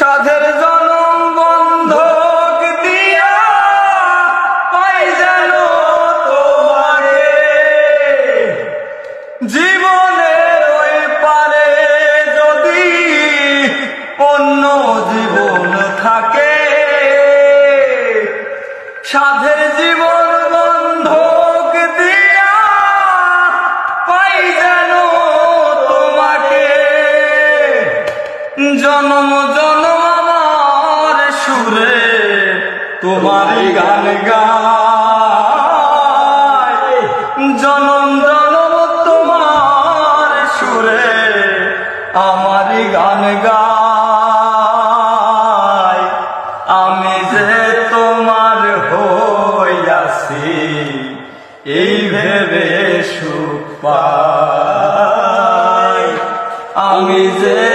সাধের জনম বন্ধক দিয়া পাই যেন পারে যদি অন্য জীবন থাকে সাধের জীবন জনম জনম আমার সুরে, তোমারই গান গায় জনম জনম তোমার সুরে, আমারই গান গায় আমি যে তোমার হইয়াছি, এই ভেবে সুখ পাই। আমি যে